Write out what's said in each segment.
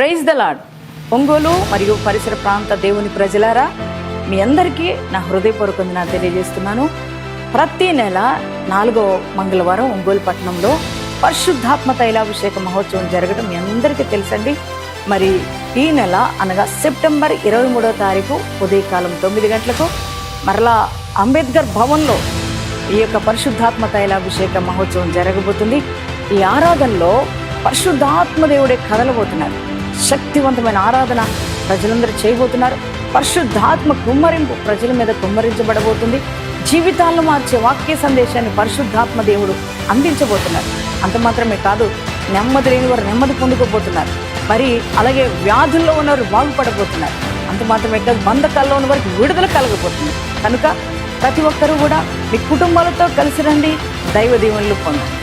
Praise the lord Ongole మరియు పరిసర ప్రాంత దేవుని ప్రజలారా మీ అందరికీ నా హృదయపూర్వక నా తెలియజేస్తున్నాను. ప్రతి నెల నాలుగో మంగళవారం ఒంగోలు పట్టణంలో పరిశుద్ధాత్మ తైలాభిషేక మహోత్సవం జరగడం మీ అందరికీ తెలుసండి. మరి ఈ నెల అనగా సెప్టెంబర్ ఇరవై మూడో తారీఖు ఉదయకాలం తొమ్మిది గంటలకు మరలా అంబేద్కర్ భవన్లో ఈ యొక్క పరిశుద్ధాత్మ తైలాభిషేక మహోత్సవం జరగబోతుంది. ఈ ఆరాధనలో పరిశుద్ధాత్మ దేవుడే కదలబోతున్నారు. శక్తివంతమైన ఆరాధన ప్రజలందరూ చేయబోతున్నారు. పరిశుద్ధాత్మ కుమ్మరింపు ప్రజల మీద కుమ్మరించబడబోతుంది. జీవితాలను మార్చే వాక్య సందేశాన్ని పరిశుద్ధాత్మ దేవుడు అందించబోతున్నారు. అంత మాత్రమే కాదు నెమ్మది లేని వారు నెమ్మది పొందుకోబోతున్నారు. మరి అలాగే వ్యాధుల్లో ఉన్నవారు బాగుపడబోతున్నారు. అంత మాత్రమే కాదు బంధకాల్లో ఉన్న వారికి విడుదల కలగబోతుంది. కనుక ప్రతి ఒక్కరూ కూడా మీ కుటుంబాలతో కలిసి రండి దైవ దీవెనలు పొందండి.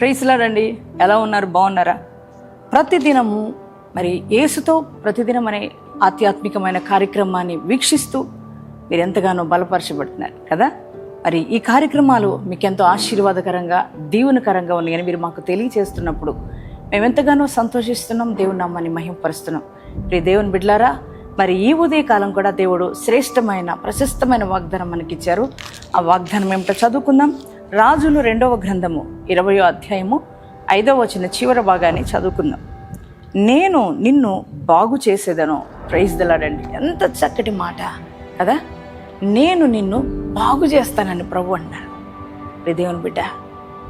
ప్రైస్లాడండి ఎలా ఉన్నారు? బాగున్నారా? ప్రతిదినము మరి యేసుతో ప్రతిదినం అనే ఆధ్యాత్మికమైన కార్యక్రమాన్ని వీక్షిస్తూ మీరు ఎంతగానో బలపరచబడుతున్నారు కదా? మరి ఈ కార్యక్రమాలు మీకు ఎంతో ఆశీర్వాదకరంగా దీవునకరంగా ఉన్నాయని మీరు మాకు తెలియచేస్తున్నప్పుడు మేము ఎంతగానో సంతోషిస్తున్నాం దేవుని నామాన్ని మహింపరుస్తున్నాం. ప్రియ దేవుని బిడ్లారా మరి ఈ ఉదయ కాలం కూడా దేవుడు శ్రేష్టమైన ప్రశస్తమైన వాగ్దానం మనకిచ్చారు. ఆ వాగ్దానం ఏమిటో చదువుకుందాం. రాజులు రెండవ గ్రంథము ఇరవయో అధ్యాయము ఐదవ వచ్చిన చివరి భాగాన్ని చదువుకుందాం. నేను నిన్ను బాగు చేసేదను. ప్రైజ్ దలాడండి ఎంత చక్కటి మాట కదా? నేను నిన్ను బాగు చేస్తానని ప్రభు అన్నారు. ప్రియ దేవుని బిడ్డ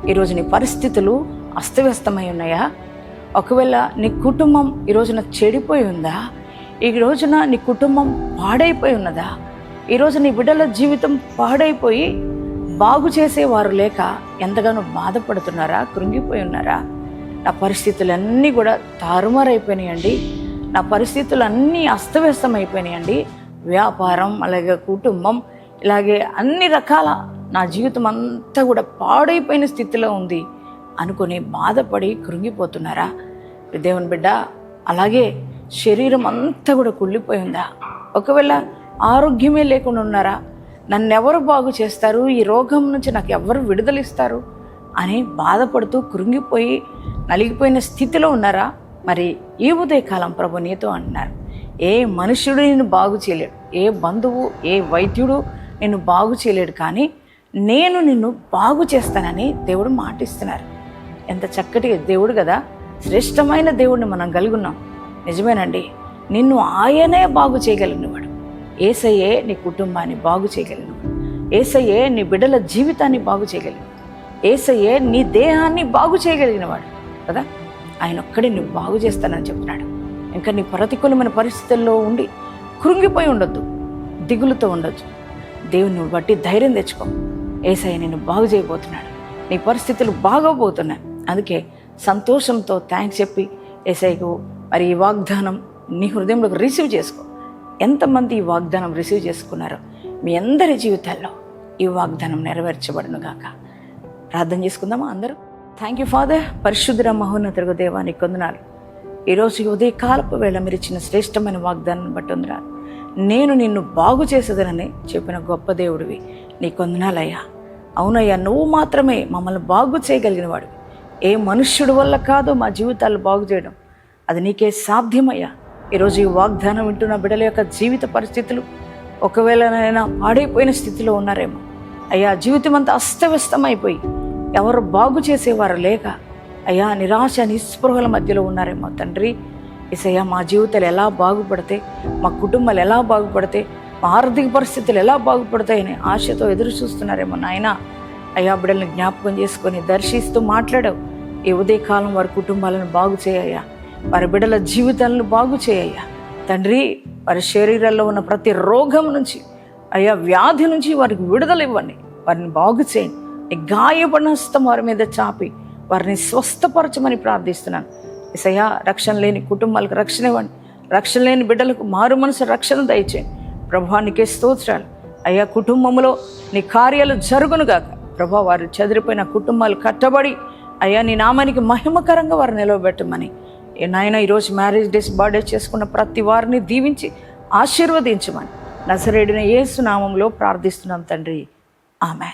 ఈరోజు నీ పరిస్థితులు అస్తవ్యస్తమై ఉన్నాయా? ఒకవేళ నీ కుటుంబం ఈ రోజున చెడిపోయి ఉందా? ఈ రోజున నీ కుటుంబం పాడైపోయి ఉన్నదా? ఈరోజు నీ బిడ్డల జీవితం పాడైపోయి బాగు చేసేవారు లేక ఎంతగానో బాధపడుతున్నారా కృంగిపోయి ఉన్నారా? నా పరిస్థితులన్నీ కూడా తారుమారైపోయినాయండి. నా పరిస్థితులన్నీ అస్తవ్యస్తం అయిపోయినాయండి వ్యాపారం అలాగే కుటుంబం ఇలాగే అన్ని రకాల నా జీవితం అంతా కూడా పాడైపోయిన స్థితిలో ఉంది అనుకుని బాధపడి కృంగిపోతున్నారా? దేవుని బిడ్డ అలాగే శరీరం అంతా కూడా కుళ్ళిపోయి ఉందా? ఒకవేళ ఆరోగ్యమే లేకుండా ఉన్నారా? నన్నెవరు బాగు చేస్తారు? ఈ రోగం నుంచి నాకు ఎవరు విడుదలిస్తారు? అని బాధపడుతూ కృంగిపోయి నలిగిపోయిన స్థితిలో ఉన్నారా? మరి ఈ ఉదయకాలం ప్రభు నీతో అంటున్నారు. ఏ మనుష్యుడు నిన్ను బాగు చేయలేడు ఏ బంధువు ఏ వైద్యుడు నిన్ను బాగు చేయలేడు కానీ నేను నిన్ను బాగు చేస్తానని దేవుడు మాటిస్తున్నారు. ఎంత చక్కటి దేవుడు కదా! శ్రేష్టమైన దేవుడిని మనం కలుగున్నాం నిజమేనండి నిన్ను ఆయనే బాగు చేయగలిగినవాడు. ఏసయ్యే నీ కుటుంబాన్ని బాగు చేయగలను. ఏసయ్యే నీ బిడ్డల జీవితాన్ని బాగు చేయగలిగిన ఏసయ్యే నీ దేహాన్ని బాగు చేయగలిగినవాడు కదా? ఆయన ఒక్కడే నువ్వు బాగు చేస్తానని చెప్తున్నాడు. ఇంకా నీ ప్రతికూలమైన పరిస్థితుల్లో ఉండి కృంగిపోయి ఉండొద్దు దిగులుతో ఉండొచ్చు దేవుని బట్టి ధైర్యం తెచ్చుకో. ఏసయ్య నేను బాగు చేయబోతున్నాడు. నీ పరిస్థితులు బాగోబోతున్నాయి. అందుకే సంతోషంతో థ్యాంక్స్ చెప్పి ఏసైకు మరి ఈ వాగ్దానం నీ హృదయంలోకి రిసీవ్ చేసుకో. ఎంతమంది ఈ వాగ్దానం రిసీవ్ చేసుకున్నారో మీ అందరి జీవితాల్లో ఈ వాగ్దానం నెరవేర్చబడును గాక ప్రార్థన చేసుకుందామా అందరూ? థ్యాంక్ యూ ఫాదర్ పరిశుద్ధ మహోన్నతుడు దేవానికి కొందనాలు. ఈరోజు ఉదయ కాలపు వేళ మీరు ఇచ్చిన శ్రేష్టమైన వాగ్దానం బట్టి ఉందిరా నేను నిన్ను బాగు చేసేదనని చెప్పిన గొప్ప దేవుడివి నీ కొందనాలయ్యా. అవునయ్యా నువ్వు మాత్రమే మమ్మల్ని బాగు చేయగలిగినవాడు ఏ మనుష్యుడి వల్ల కాదు మా జీవితాలు బాగు చేయడం. అది నీకే సాధ్యమయ్యా. ఈరోజు ఈ వాగ్దానం వింటున్న బిడ్డల యొక్క జీవిత పరిస్థితులు ఒకవేళనైనా పాడైపోయిన స్థితిలో ఉన్నారేమో. అయ్యా జీవితం అంతా అస్తవ్యస్తమైపోయి ఎవరు బాగు చేసేవారు లేక అయ్యా నిరాశ నిస్పృహల మధ్యలో ఉన్నారేమో. తండ్రి ఇసయ్యా మా జీవితాలు ఎలా బాగుపడితే మా కుటుంబాలు ఎలా బాగుపడితే మా ఆర్థిక పరిస్థితులు ఎలా బాగుపడతాయని ఆశతో ఎదురు చూస్తున్నారేమో నాయన. అయ్యా బిడ్డల్ని జ్ఞాపకం చేసుకొని దర్శిస్తూ మాట్లాడావు. ఈ ఉదయకాలం వారి కుటుంబాలను బాగు చేయయ్యా వారి బిడ్డల జీవితాలను బాగు చేయయ్యా తండ్రి వారి శరీరాల్లో ఉన్న ప్రతి రోగం నుంచి అయ్యా వ్యాధి నుంచి వారికి విడుదల ఇవ్వండి. వారిని బాగు చేయండి. నీ గాయపడిన హస్తం వారి మీద చాపి వారిని స్వస్థపరచమని ప్రార్థిస్తున్నాను. ఇసయ్యా రక్షణ లేని కుటుంబాలకు రక్షణ ఇవ్వండి. రక్షణ లేని బిడ్డలకు మారు మనసు రక్షణ దయచేయండి. ప్రభానికే స్తోత్రాలు. అయ్యా కుటుంబంలో నీ కార్యాలు జరుగునుగాక ప్రభా వారు చెదిరిపోయిన కుటుంబాలు కట్టబడి అయ్యా నీ నామానికి మహిమకరంగా వారు నిలవబెట్టమని నాయన ఈరోజు మ్యారేజ్ డేస్ బర్త్డే చేసుకున్న ప్రతి వారిని దీవించి ఆశీర్వదించమని. నసరేడిన ఏసునామంలో ప్రార్థిస్తున్నాం తండ్రి. ఆమె